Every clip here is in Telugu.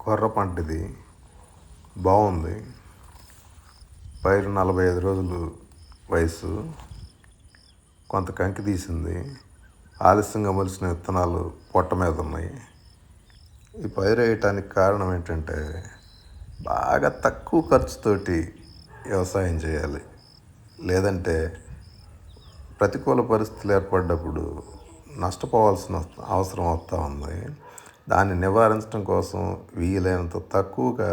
కొర్ర పంటది. బాగుంది పైరు నలభై ఐదు రోజులు వయసు కొంత కంకి తీసింది. ఆలస్యంగా మొలిసిన విత్తనాలు పొట్ట మీద ఉన్నాయి. ఈ పైరు వేయటానికి కారణం ఏంటంటే బాగా తక్కువ ఖర్చుతోటి వ్యవసాయం చేయాలి. లేదంటే ప్రతికూల పరిస్థితులు ఏర్పడ్డప్పుడు నష్టపోవాల్సిన అవసరం వస్తూ ఉంది. దాన్ని నివారించడం కోసం వీలైనంత తక్కువగా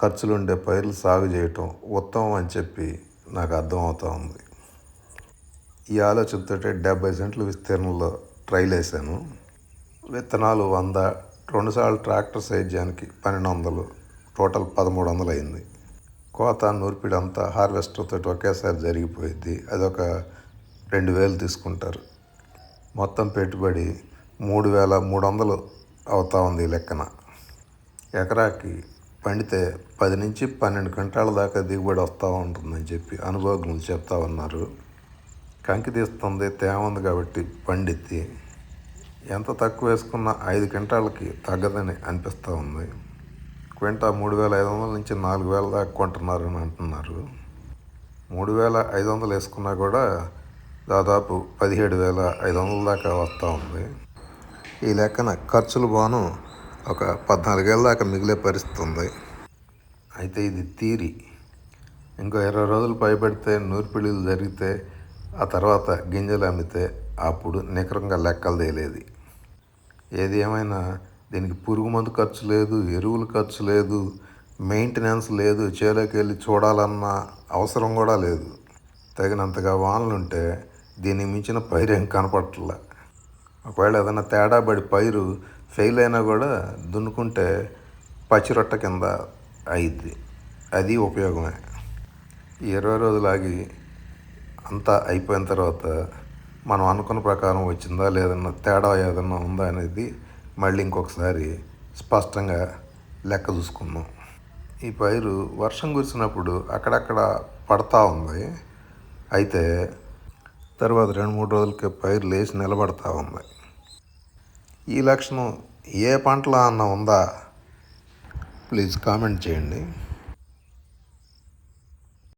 ఖర్చులుండే పైర్లు సాగు చేయటం ఉత్తమం అని చెప్పి నాకు అర్థమవుతా ఉంది. ఈ ఆలోచనతో డెబ్బై సెంట్లు విస్తీర్ణంలో ట్రైల్ వేసాను విత్తనాలు వంద రెండుసార్లు ట్రాక్టర్ సేద్యానికి పన్నెండు వందలు టోటల్ పదమూడు వందలు అయింది. కోత నూర్పిడి అంతా హార్వెస్టర్తో ఒకేసారి జరిగిపోయింది అదొక రెండు వేలు తీసుకుంటారు. మొత్తం పెట్టుబడి మూడు వేల మూడు వందలు అవుతా ఉంది ఈ లెక్కన. ఎకరాకి పండితే పది నుంచి పన్నెండు క్వింటాల దాకా దిగుబడి వస్తూ ఉంటుందని చెప్పి అనుభవజ్ఞులు చెప్తా ఉన్నారు. కంకి తీస్తుంది తేమ ఉంది కాబట్టి పండిద్ది ఎంత తక్కువ వేసుకున్నా ఐదు క్వింటాలకి తగ్గదని అనిపిస్తూ ఉంది. క్వింటా మూడు వేల ఐదు వందల నుంచి నాలుగు వేల దాకా కొంటున్నారు అని అంటున్నారు. మూడు వేల ఐదు వందలు వేసుకున్నా కూడా దాదాపు పదిహేడు వేల ఐదు వందల దాకా వస్తూ ఉంది. ఈ లెక్కన ఖర్చులు బాను ఒక పద్నాలుగేళ్ళ దాకా మిగిలే పరిస్థితి ఉంది అయితే ఇది తీరి. ఇంకో ఇరవై రోజులు పైబడితే నూర్పిడిలు జరిగితే ఆ తర్వాత గింజలు అమ్మితే అప్పుడు నికరంగా లెక్కలు తేలేది. ఏది ఏమైనా దీనికి పురుగు మందు ఖర్చు లేదు ఎరువులు ఖర్చు లేదు మెయింటెనెన్స్ లేదు చేలోకి వెళ్ళి చూడాలన్న అవసరం కూడా లేదు. తగినంతగా వానలు ఉంటే దీనికి మించిన పైరేం ఏం కనపడట్లే. ఒకవేళ ఏదైనా తేడా పడి పైరు ఫెయిల్ అయినా కూడా దున్నుకుంటే పచ్చిరొట్ట కింద అయింది అది ఉపయోగమే. ఇరవై రోజులు ఆగి అంతా అయిపోయిన తర్వాత మనం అనుకున్న ప్రకారం వచ్చిందా లేదన్నా తేడా ఏదన్నా ఉందా అనేది మళ్ళీ ఇంకొకసారి స్పష్టంగా లెక్క చూసుకుందాం. ఈ పైరు వర్షం కురిసినప్పుడు అక్కడక్కడ పడతా ఉంది. అయితే తర్వాత రెండు మూడు రోజులకి పైరు లేచి నిలబడతా ఉంది. ఈ లక్షణం ఏ పంటలో అన్న ఉందా? ప్లీజ్ కామెంట్ చేయండి.